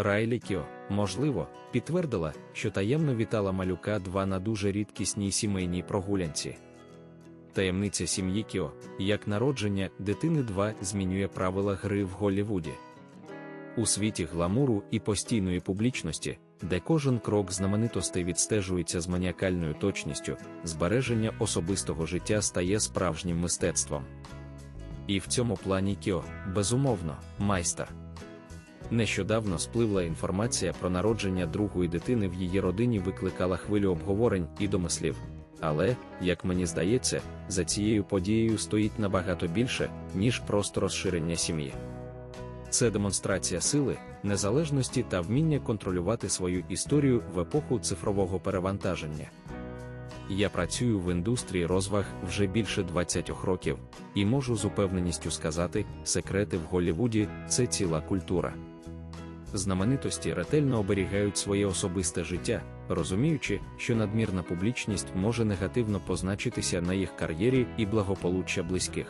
Райлі Кьо, можливо, підтвердила, що таємно вітала малюка два на дуже рідкісній сімейній прогулянці. Таємниця сім'ї Кьо, як народження дитини 2 змінює правила гри в Голлівуді. У світі гламуру і постійної публічності, де кожен крок знаменитостей відстежується з маніакальною точністю, збереження особистого життя стає справжнім мистецтвом. І в цьому плані Кьо, безумовно, майстер. Нещодавно спливла інформація про народження другої дитини в її родині викликала хвилю обговорень і домислів. Але, як мені здається, за цією подією стоїть набагато більше, ніж просто розширення сім'ї. Це демонстрація сили, незалежності та вміння контролювати свою історію в епоху цифрового перевантаження. Я працюю в індустрії розваг вже більше 20 років, і можу з упевненістю сказати, секрети в Голлівуді це ціла культура. Знаменитості ретельно оберігають своє особисте життя, розуміючи, що надмірна публічність може негативно позначитися на їх кар'єрі і благополуччя близьких.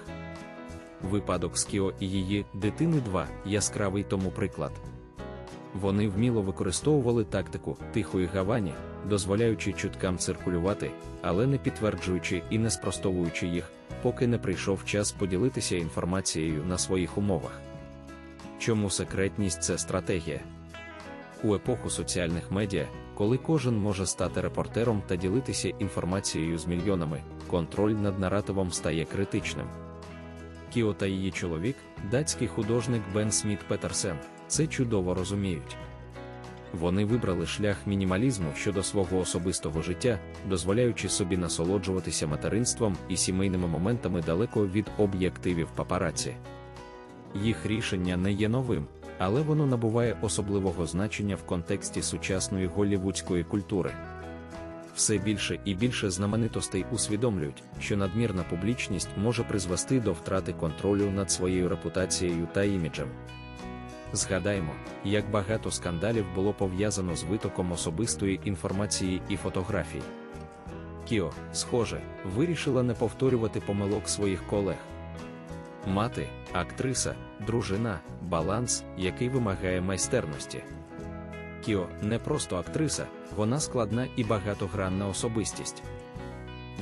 Випадок з Кіо і її дитини 2 яскравий тому приклад. Вони вміло використовували тактику тихої гавані, дозволяючи чуткам циркулювати, але не підтверджуючи і не спростовуючи їх, поки не прийшов час поділитися інформацією на своїх умовах. Чому секретність це стратегія? У епоху соціальних медіа, коли кожен може стати репортером та ділитися інформацією з мільйонами, контроль над наративом стає критичним. Кіо та її чоловік, датський художник Бен Сміт Петерсен, це чудово розуміють. Вони вибрали шлях мінімалізму щодо свого особистого життя, дозволяючи собі насолоджуватися материнством і сімейними моментами далеко від об'єктивів папараці. Їх рішення не є новим, але воно набуває особливого значення в контексті сучасної голлівудської культури. Все більше і більше знаменитостей усвідомлюють, що надмірна публічність може призвести до втрати контролю над своєю репутацією та іміджем. Згадаймо, як багато скандалів було пов'язано з витоком особистої інформації і фотографій. Кіо, схоже, вирішила не повторювати помилок своїх колег. Мати, актриса, дружина, баланс, який вимагає майстерності. Кіо не просто актриса, вона складна і багатогранна особистість.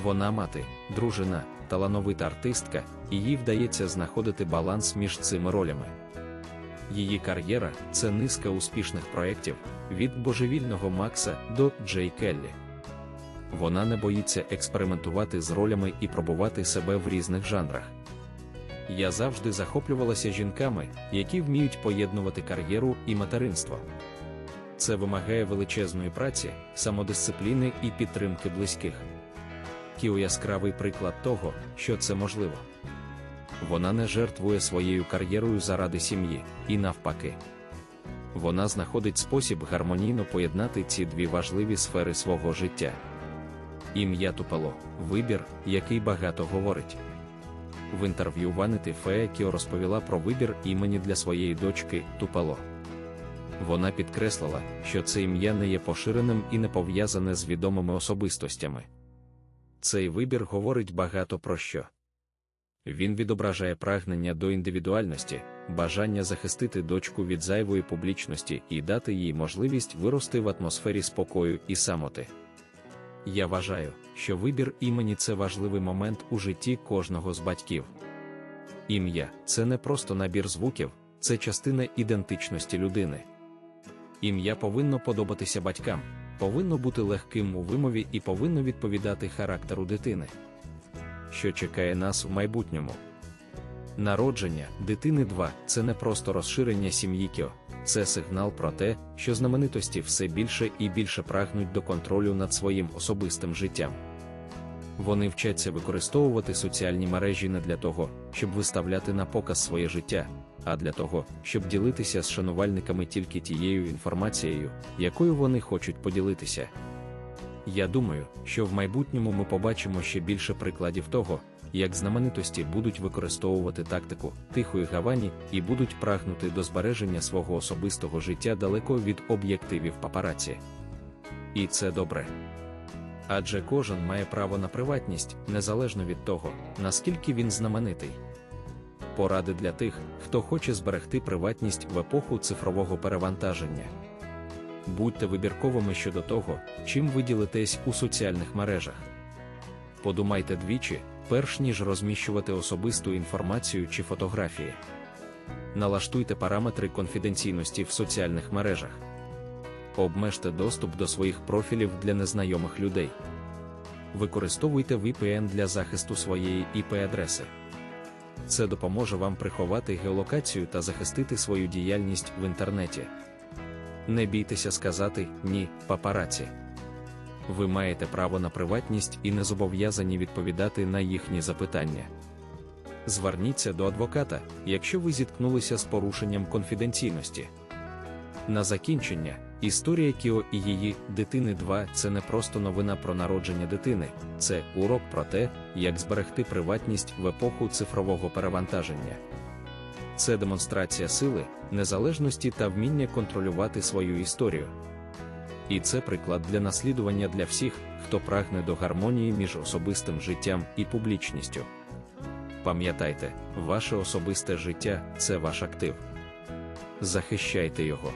Вона мати, дружина, талановита артистка, і їй вдається знаходити баланс між цими ролями. Її кар'єра це низка успішних проєктів від божевільного Макса до Джей Келлі. Вона не боїться експериментувати з ролями і пробувати себе в різних жанрах. Я завжди захоплювалася жінками, які вміють поєднувати кар'єру і материнство. Це вимагає величезної праці, самодисципліни і підтримки близьких. Кіо яскравий приклад того, що це можливо. Вона не жертвує своєю кар'єрою заради сім'ї, і навпаки. Вона знаходить спосіб гармонійно поєднати ці дві важливі сфери свого життя. Ім'я Тупало вибір, який багато говорить. В інтерв'ю Vanity Fair Кіо розповіла про вибір імені для своєї дочки Тупало. Вона підкреслила, що це ім'я не є поширеним і не пов'язане з відомими особистостями. Цей вибір говорить багато про що. Він відображає прагнення до індивідуальності, бажання захистити дочку від зайвої публічності і дати їй можливість вирости в атмосфері спокою і самоти. Я вважаю, що вибір імені це важливий момент у житті кожного з батьків. Ім'я це не просто набір звуків, це частина ідентичності людини. Ім'я повинно подобатися батькам, повинно бути легким у вимові і повинно відповідати характеру дитини. Що чекає нас в майбутньому? Народження дитини 2 це не просто розширення сім'ї Кьо, це сигнал про те, що знаменитості все більше і більше прагнуть до контролю над своїм особистим життям. Вони вчаться використовувати соціальні мережі не для того, щоб виставляти на показ своє життя, а для того, щоб ділитися з шанувальниками тільки тією інформацією, якою вони хочуть поділитися. Я думаю, що в майбутньому ми побачимо ще більше прикладів того, як знаменитості будуть використовувати тактику тихої гавані і будуть прагнути до збереження свого особистого життя далеко від об'єктивів папараці. І це добре. Адже кожен має право на приватність незалежно від того, наскільки він знаменитий. Поради для тих, хто хоче зберегти приватність в епоху цифрового перевантаження. Будьте вибірковими щодо того, чим ви ділитесь у соціальних мережах. Подумайте двічі, перш ніж розміщувати особисту інформацію чи фотографії. Налаштуйте параметри конфіденційності в соціальних мережах. Обмежте доступ до своїх профілів для незнайомих людей. Використовуйте VPN для захисту своєї IP-адреси. Це допоможе вам приховати геолокацію та захистити свою діяльність в інтернеті. Не бійтеся сказати ні, папараці. Ви маєте право на приватність і не зобов'язані відповідати на їхні запитання. Зверніться до адвоката, якщо ви зіткнулися з порушенням конфіденційності. На закінчення, історія Кіо і її дитини 2 це не просто новина про народження дитини, це урок про те, як зберегти приватність в епоху цифрового перевантаження. Це демонстрація сили, незалежності та вміння контролювати свою історію. І це приклад для наслідування для всіх, хто прагне до гармонії між особистим життям і публічністю. Пам'ятайте, ваше особисте життя це ваш актив. Захищайте його.